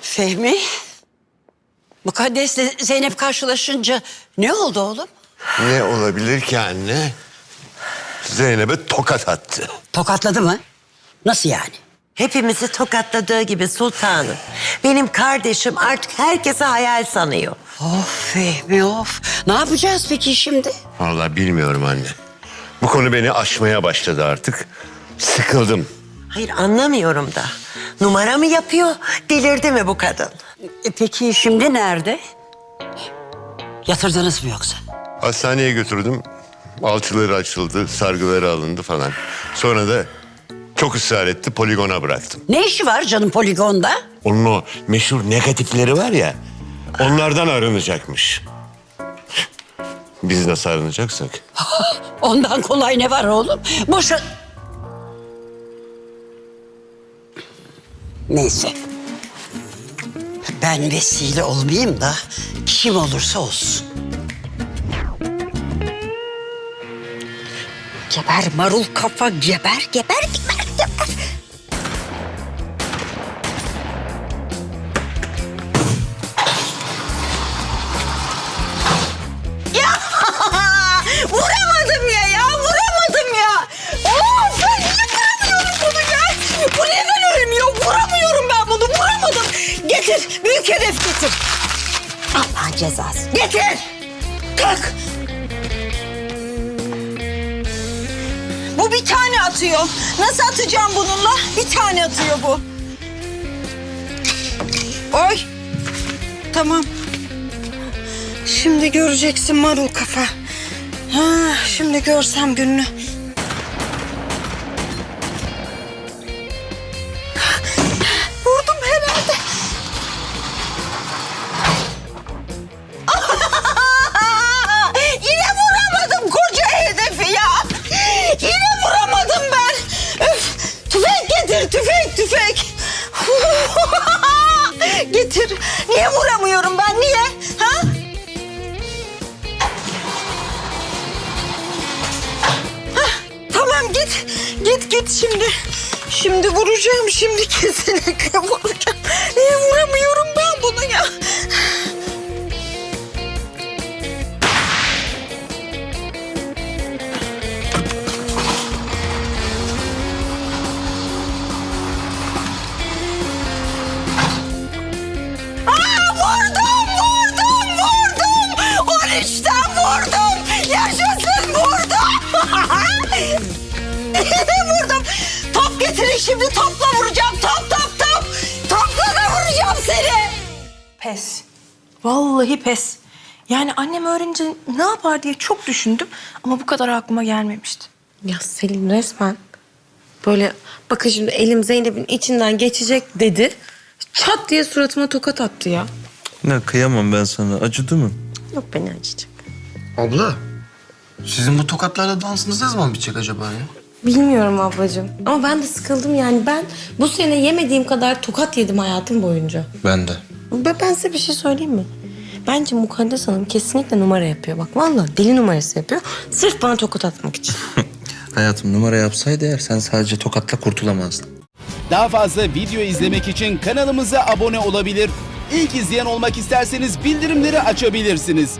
Fehmi, Mukaddes'le Zeynep karşılaşınca ne oldu oğlum? Ne olabilir ki anne? Zeynep'e tokat attı. Tokatladı mı? Nasıl yani? Hepimizi tokatladığı gibi sultanım. Benim kardeşim artık herkese hayal sanıyor. Of Fehmi of. Ne yapacağız peki şimdi? Vallahi bilmiyorum anne. Bu konu beni aşmaya başladı artık. Sıkıldım. Hayır anlamıyorum da. Numara mı yapıyor, delirdi mi bu kadın? E, peki şimdi nerede? Yatırdınız mı yoksa? Hastaneye götürdüm. Alçıları açıldı, sargıları alındı falan. Sonra da çok ısrar etti, poligona bıraktım. Ne işi var canım poligonda? Onun o meşhur negatifleri var ya, onlardan arınacakmış. Biz nasıl arınacaksak? Ondan kolay ne var oğlum? Boşa... Neyse. Ben vesile olmayayım da kim olursa olsun. Geber marul kafa geber geber geber geber. Getir büyük hedef getir. Allah cezası. Getir. Tak. Bu bir tane atıyor. Nasıl atacağım bununla? Bir tane atıyor bu. Oy. Tamam. Şimdi göreceksin marul kafa. Ha, şimdi görsem gününü. Tüfek tüfek. getir. Niye vuramıyorum ben niye? Ha? Tamam git. Git git şimdi. Şimdi vuracağım. Şimdi kesinlikle vuracağım. Niye vuramıyorum şimdi topla vuracağım. Top top top. Topla da vuracağım seni. Pes. Vallahi pes. Yani annem öğrenince ne yapar diye çok düşündüm ama bu kadar aklıma gelmemişti. Ya Selim resmen böyle bakın şimdi elim Zeynep'in içinden geçecek dedi. Çat diye suratıma tokat attı ya. Ne kıyamam ben sana. Acıdı mı? Yok beni acıyacak. Abla, sizin bu tokatlarla dansınız ne zaman bitecek acaba ya? Bilmiyorum ablacığım. Ama ben de sıkıldım yani. Ben bu sene yemediğim kadar tokat yedim hayatım boyunca. Ben de. Ve ben size bir şey söyleyeyim mi? Bence Mukaddes Hanım kesinlikle numara yapıyor. Bak vallahi deli numarası yapıyor. Sırf bana tokat atmak için. Hayatım numara yapsaydı eğer sen sadece tokatla kurtulamazdın. Daha fazla video izlemek için kanalımıza abone olabilir. İlk izleyen olmak isterseniz bildirimleri açabilirsiniz.